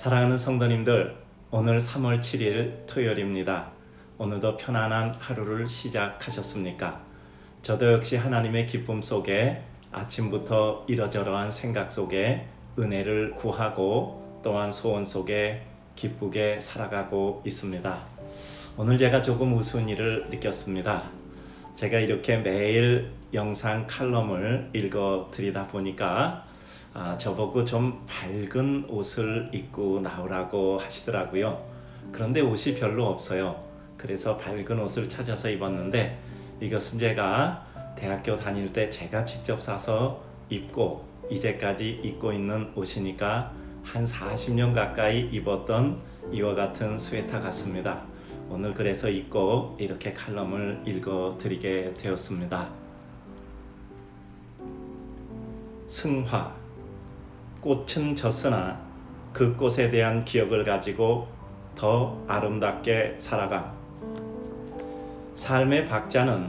사랑하는 성도님들, 오늘 3월 7일 토요일입니다. 오늘도 편안한 하루를 시작하셨습니까? 저도 역시 하나님의 기쁨 속에 아침부터 이러저러한 생각 속에 은혜를 구하고 또한 소원 속에 기쁘게 살아가고 있습니다. 오늘 제가 조금 우스운 일을 느꼈습니다. 제가 이렇게 매일 영상 칼럼을 읽어 드리다 보니까 아, 저보고 좀 밝은 옷을 입고 나오라고 하시더라고요. 그런데 옷이 별로 없어요. 그래서 밝은 옷을 찾아서 입었는데 이것은 제가 대학교 다닐 때 제가 직접 사서 입고 이제까지 입고 있는 옷이니까 한 40년 가까이 입었던 이와 같은 스웨터 같습니다. 오늘 그래서 입고 이렇게 칼럼을 읽어 드리게 되었습니다. 승화 꽃은 졌으나 그 꽃에 대한 기억을 가지고 더 아름답게 살아감. 삶의 박자는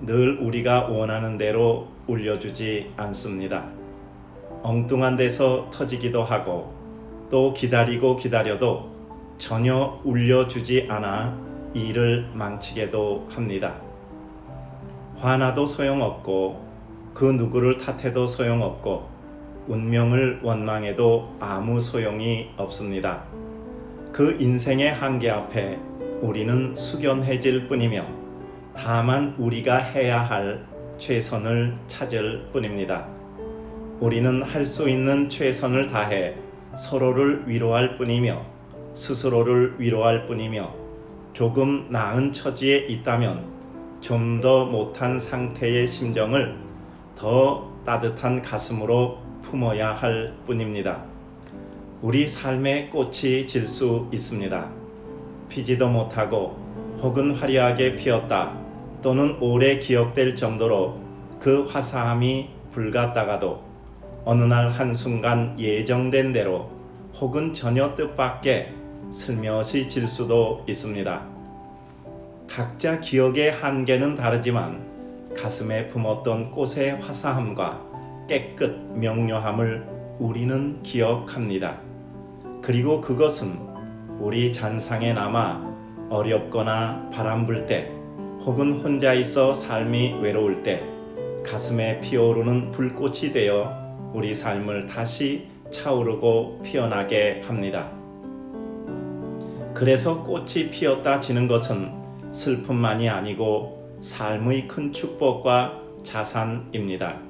늘 우리가 원하는 대로 울려주지 않습니다. 엉뚱한 데서 터지기도 하고 또 기다리고 기다려도 전혀 울려주지 않아 일을 망치게도 합니다. 화나도 소용없고 그 누구를 탓해도 소용없고 운명을 원망해도 아무 소용이 없습니다. 그 인생의 한계 앞에 우리는 숙연해질 뿐이며 다만 우리가 해야 할 최선을 찾을 뿐입니다. 우리는 할 수 있는 최선을 다해 서로를 위로할 뿐이며 스스로를 위로할 뿐이며 조금 나은 처지에 있다면 좀 더 못한 상태의 심정을 더 따뜻한 가슴으로 품어야 할 뿐입니다. 우리 삶의 꽃이 질 수 있습니다. 피지도 못하고 혹은 화려하게 피었다 또는 오래 기억될 정도로 그 화사함이 불같다가도 어느 날 한순간 예정된 대로 혹은 전혀 뜻밖의 슬며시 질 수도 있습니다. 각자 기억의 한계는 다르지만 가슴에 품었던 꽃의 화사함과 깨끗 명료함을 우리는 기억합니다. 그리고 그것은 우리 잔상에 남아 어렵거나 바람 불 때, 혹은 혼자 있어 삶이 외로울 때, 가슴에 피어오르는 불꽃이 되어 우리 삶을 다시 차오르고 피어나게 합니다. 그래서 꽃이 피었다 지는 것은 슬픔만이 아니고 삶의 큰 축복과 자산입니다.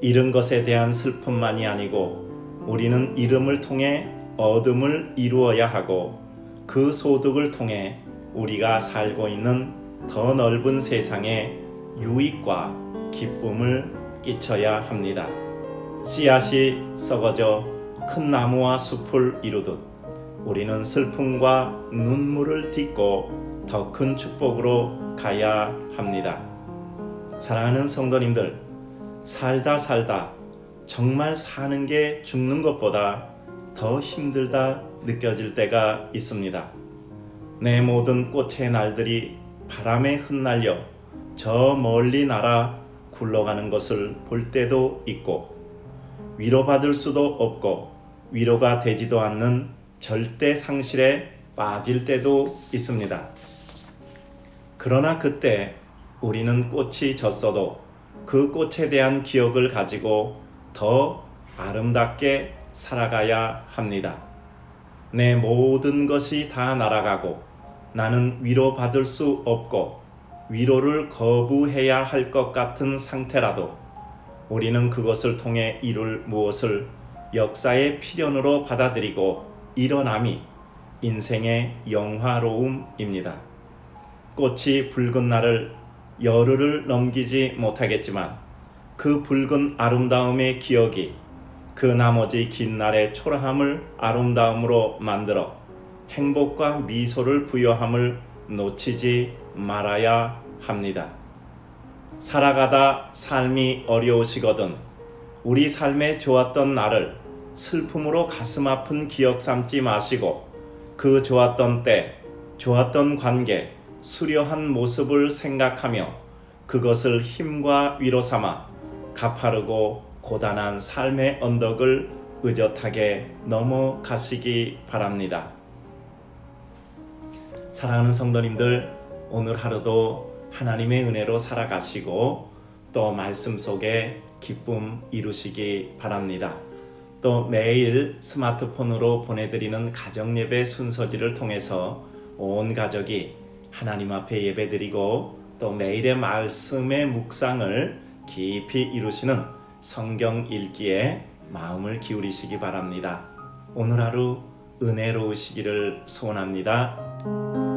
잃은 것에 대한 슬픔만이 아니고 우리는 잃음을 통해 얻음을 이루어야 하고 그 소득을 통해 우리가 살고 있는 더 넓은 세상에 유익과 기쁨을 끼쳐야 합니다. 씨앗이 썩어져 큰 나무와 숲을 이루듯 우리는 슬픔과 눈물을 딛고 더 큰 축복으로 가야 합니다. 사랑하는 성도님들, 살다 살다 정말 사는 게 죽는 것보다 더 힘들다 느껴질 때가 있습니다. 내 모든 꽃의 날들이 바람에 흩날려 저 멀리 날아 굴러가는 것을 볼 때도 있고 위로받을 수도 없고 위로가 되지도 않는 절대 상실에 빠질 때도 있습니다. 그러나 그때 우리는 꽃이 졌어도 그 꽃에 대한 기억을 가지고 더 아름답게 살아가야 합니다. 내 모든 것이 다 날아가고 나는 위로받을 수 없고 위로를 거부해야 할 것 같은 상태라도 우리는 그것을 통해 이룰 무엇을 역사의 필연으로 받아들이고 일어남이 인생의 영화로움입니다. 꽃이 붉은 날을 열흘을 넘기지 못하겠지만 그 붉은 아름다움의 기억이 그 나머지 긴 날의 초라함을 아름다움으로 만들어 행복과 미소를 부여함을 놓치지 말아야 합니다. 살아가다 삶이 어려우시거든 우리 삶에 좋았던 날을 슬픔으로 가슴 아픈 기억 삼지 마시고 그 좋았던 때, 좋았던 관계, 수려한 모습을 생각하며 그것을 힘과 위로 삼아 가파르고 고단한 삶의 언덕을 의젓하게 넘어가시기 바랍니다. 사랑하는 성도님들, 오늘 하루도 하나님의 은혜로 살아가시고 또 말씀 속에 기쁨 이루시기 바랍니다. 또 매일 스마트폰으로 보내드리는 가정예배 순서지를 통해서 온 가족이 하나님 앞에 예배드리고 또 매일의 말씀의 묵상을 깊이 이루시는 성경 읽기에 마음을 기울이시기 바랍니다. 오늘 하루 은혜로우시기를 소원합니다.